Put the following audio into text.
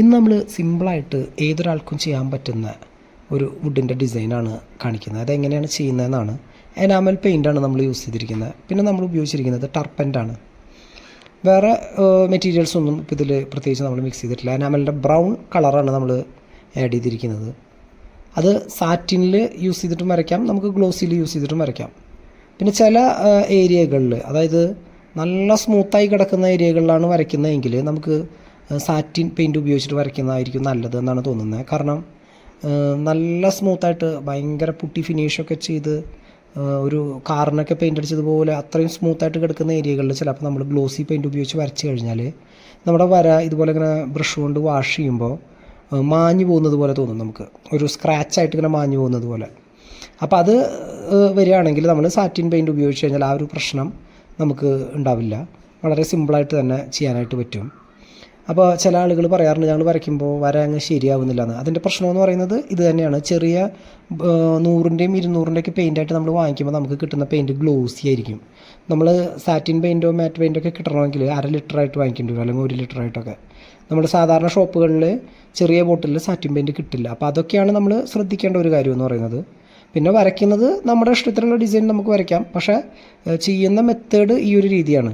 ഇന്ന് നമ്മൾ സിമ്പിളായിട്ട് ഏതൊരാൾക്കും ചെയ്യാൻ പറ്റുന്ന ഒരു വുഡിന്റെ ഡിസൈനാണ് കാണിക്കുന്നത്. അതെങ്ങനെയാണ് ചെയ്യുന്നതെന്നാണ്. എനാമൽ പെയിന്റാണ് നമ്മൾ യൂസ് ചെയ്തിരിക്കുന്നത്. പിന്നെ നമ്മൾ ഉപയോഗിച്ചിരിക്കുന്നത് ടർപ്പന്റാണ് വേറെ മെറ്റീരിയൽസ് ഒന്നും ഇപ്പോൾ ഇതിൽ പ്രത്യേകിച്ച് നമ്മൾ മിക്സ് ചെയ്തിട്ടില്ല. എനാമലിന്റെ ബ്രൗൺ കളറാണ് നമ്മൾ ആഡ് ചെയ്തിരിക്കുന്നത്. അത് സാറ്റിനിൽ യൂസ് ചെയ്തിട്ടും വരയ്ക്കാം. നമുക്ക് ഗ്ലോസിൽ യൂസ് ചെയ്തിട്ടും വരയ്ക്കാം. പിന്നെ ചില ഏരിയകളിൽ അതായത് നല്ല സ്മൂത്തായി കിടക്കുന്ന ഏരിയകളിലാണ് വരയ്ക്കുന്നതെങ്കിൽ നമുക്ക് സാറ്റിൻ പെയിന്റ് ഉപയോഗിച്ചിട്ട് വരയ്ക്കുന്നതായിരിക്കും നല്ലത് എന്നാണ് തോന്നുന്നത് കാരണം നല്ല സ്മൂത്തായിട്ട് ഭയങ്കര പുട്ടി ഫിനിഷൊക്കെ ചെയ്ത് ഒരു കാറിനൊക്കെ പെയിന്റ് അടിച്ചതുപോലെ അത്രയും സ്മൂത്തായിട്ട് കിടക്കുന്ന ഏരിയകളിൽ ചിലപ്പോൾ നമ്മൾ ഗ്ലോസി പെയിന്റ് ഉപയോഗിച്ച് വരച്ച് കഴിഞ്ഞാൽ നമ്മുടെ വര ഇതുപോലെ ഇങ്ങനെ ബ്രഷ് കൊണ്ട് വാഷ് ചെയ്യുമ്പോൾ മാഞ്ഞു പോകുന്നത് പോലെ തോന്നും നമുക്ക്. ഒരു സ്ക്രാച്ചായിട്ട് ഇങ്ങനെ മാഞ്ഞു പോകുന്നത് പോലെ. അപ്പോൾ അത് വരികയാണെങ്കിൽ നമ്മൾ സാറ്റിൻ പെയിന്റ് ഉപയോഗിച്ച് കഴിഞ്ഞാൽ ആ ഒരു പ്രശ്നം നമുക്ക് ഉണ്ടാവില്ല. വളരെ സിമ്പിളായിട്ട് തന്നെ ചെയ്യാനായിട്ട് പറ്റും. അപ്പോൾ ചില ആളുകൾ പറയാറുണ്ട് ഞങ്ങൾ വരയ്ക്കുമ്പോൾ വര അങ്ങ് ശരിയാവുന്നില്ല എന്ന് അതിന്റെ പ്രശ്നം എന്ന് പറയുന്നത് ഇത് തന്നെയാണ്. ചെറിയ നൂറിന്റെയും ഇരുന്നൂറിന്റെയൊക്കെ പെയിന്റായിട്ട് നമ്മൾ വാങ്ങിക്കുമ്പോൾ നമുക്ക് കിട്ടുന്ന പെയിന്റ് ഗ്ലോസി ആയിരിക്കും. നമ്മൾ സാറ്റിൻ പെയിന്റോ മാറ്റ് പെയിന്റോ ഒക്കെ കിട്ടണമെങ്കിൽ അര ലിറ്റർ ആയിട്ട് വാങ്ങിക്കേണ്ടി വരും അല്ലെങ്കിൽ ഒരു ലിറ്റർ ആയിട്ടൊക്കെ. നമ്മുടെ സാധാരണ ഷോപ്പുകളിൽ ചെറിയ ബോട്ടിലിൽ സാറ്റിൻ പെയിന്റ് കിട്ടില്ല. അപ്പോൾ അതൊക്കെയാണ് നമ്മൾ ശ്രദ്ധിക്കേണ്ട ഒരു കാര്യം എന്ന് പറയുന്നത്. പിന്നെ വരയ്ക്കുന്നത് നമ്മുടെ ഇഷ്ടത്തിലുള്ള ഡിസൈൻ നമുക്ക് വരയ്ക്കാം. പക്ഷേ ചെയ്യുന്ന മെത്തേഡ് ഈ ഒരു രീതിയാണ്.